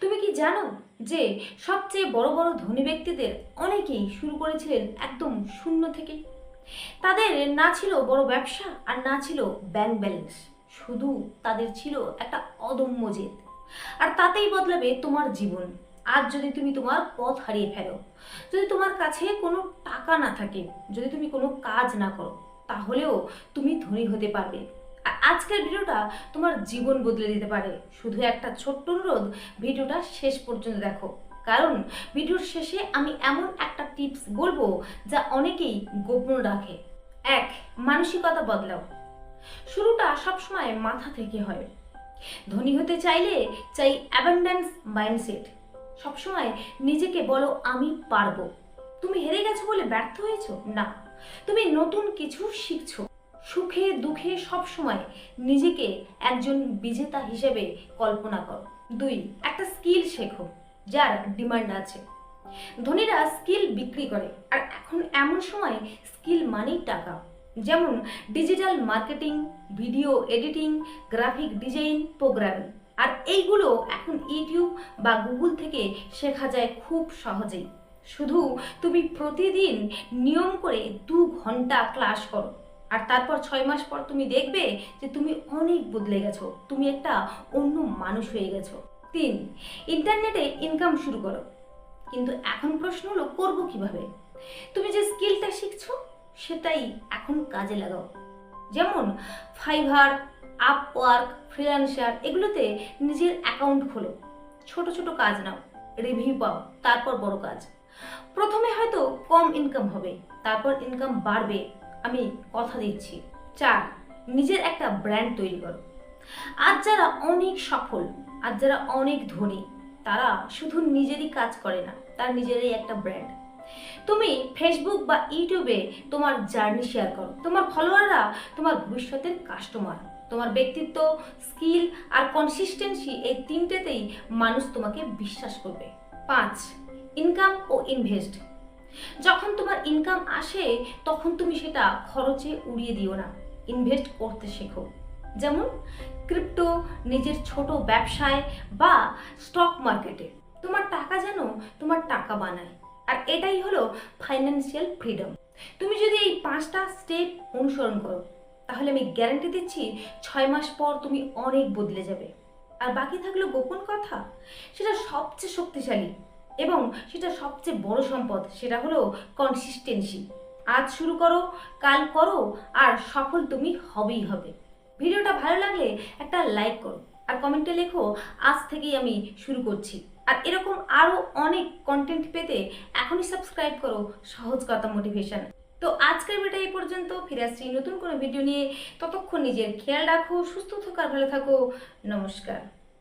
তুমি কি জানো যে সবচেয়ে বড় বড় ধনী ব্যক্তিদের অনেকেই শুরু করেছিলেন একদম শূন্য থেকে? তাদের না ছিল বড় ব্যবসা আর না ছিল ব্যাংক ব্যালেন্স শুধু তাদের ছিল একটা অদম্য জেদ। আর তাতেই বদলাবে তোমার জীবন। আজ যদি তুমি তোমার পথ হারিয়ে ফেলো, যদি তোমার কাছে কোনো টাকা না থাকে, যদি তুমি কোনো কাজ না করো, তাহলেও তুমি ধনী হতে পারবে। আজকের ভিডিওটা তোমার জীবন বদলে দিতে পারে। শুধু একটা ছোট্ট অনুরোধ, ভিডিওটা শেষ পর্যন্ত দেখো। কারণ ভিডিওর শেষে আমি এমন একটা টিপস বলব যা অনেকেই গোপন রাখে। এক, মানসিকতা বদলাও। শুরুটা সবসময় মাথা থেকে হয়। ধনী হতে চাইলে চাই অ্যাবান্ডেন্স মাইন্ডসেট সবসময় নিজেকে বলো, আমি পারব। তুমি হেরে গেছো বলে ব্যর্থ হয়েছো? না। তুমি নতুন কিছু শিখছো। সুখে দুঃখে সবসময় নিজেকে একজন বিজেতা হিসেবে কল্পনা করো। দুই, একটা স্কিল শেখো, যার ডিমান্ড আছে। ধনীরা স্কিল বিক্রি করে, আর এখন এমন সময় স্কিল মানেই টাকা। যেমন digital marketing video editing graphic design programming আর এইগুলো এখন ইউটিউব বা গুগল থেকে শেখা যায় খুব সহজেই। শুধু তুমি প্রতিদিন নিয়ম করে দু ঘণ্টা ক্লাস করো। আর তারপর ছয় মাস পর তুমি দেখবে যে তুমি অনেক বদলে গেছো। তুমি একটা অন্য মানুষ হয়ে গেছো। তিন ইন্টারনেটে ইনকাম শুরু করো। কিন্তু এখন প্রশ্ন হলো, করব কীভাবে? তুমি যে স্কিলটা শিখছো, সেটাই এখন কাজে লাগাও। যেমন ফাইভার আপওয়ার্ক ফ্রিল্যান্সার এগুলোতে নিজের অ্যাকাউন্ট খোলো। ছোট ছোট কাজ নাও রিভিউ পাও, তারপর বড় কাজ। প্রথমে হয়তো কম ইনকাম হবে, তারপর ইনকাম বাড়বে। আমি কথা দিচ্ছি। চার, নিজের একটা ব্র্যান্ড তৈরি করো। আজ যারা অনেক সফল, আজ যারা অনেক ধনী, তারা শুধু নিজেরই কাজ করে না, তার নিজেরই একটা ব্র্যান্ড তুমি ফেসবুক বা ইউটিউবে তোমার জার্নি শেয়ার করো। তোমার ফলোয়াররা তোমার ভবিষ্যতের কাস্টমার তোমার ব্যক্তিত্ব স্কিল আর কনসিস্টেন্সি এই তিনটেতেই মানুষ তোমাকে বিশ্বাস করবে। পাঁচ ইনকাম ও ইনভেস্ট ইনকাম আসে, তখন তুমি সেটা খরচে উড়িয়ে দিও না। ইনভেস্ট করতে শেখো। যেমন ক্রিপ্টো নিজের ছোট ব্যবসায় বা স্টক মার্কেটে তোমার টাকা যেন তোমার টাকা বানায়। আর এটাই হলো ফাইন্যান্সিয়াল ফ্রিডম তুমি যদি এই পাঁচটা স্টেপ অনুসরণ করো, তাহলে আমি গ্যারান্টি দিচ্ছি ছয় মাস পর তুমি অনেক বদলে যাবে। আর বাকি থাকল গোপন কথা, সেটা সবচেয়ে শক্তিশালী এবং সেটা সবচেয়ে বড় সম্পদ, সেটা হলো কনসিস্টেন্সি আজ শুরু করো, কাল করো, আর সফল তুমি হবেই হবে। ভিডিওটা ভালো লাগলে একটা লাইক করো, আর কমেন্টে লেখো, আজ থেকেই আমি শুরু করছি। আর এরকম আরও অনেক কন্টেন্ট পেতে এখনই সাবস্ক্রাইব করো, সহজ কথা মোটিভেশন তো আজকের ভিডিও এই পর্যন্ত, ফিরে আসছি নতুন কোনো ভিডিও নিয়ে। ততক্ষণ নিজের খেয়াল রাখো, সুস্থ থাকার ভালো থাকো। নমস্কার।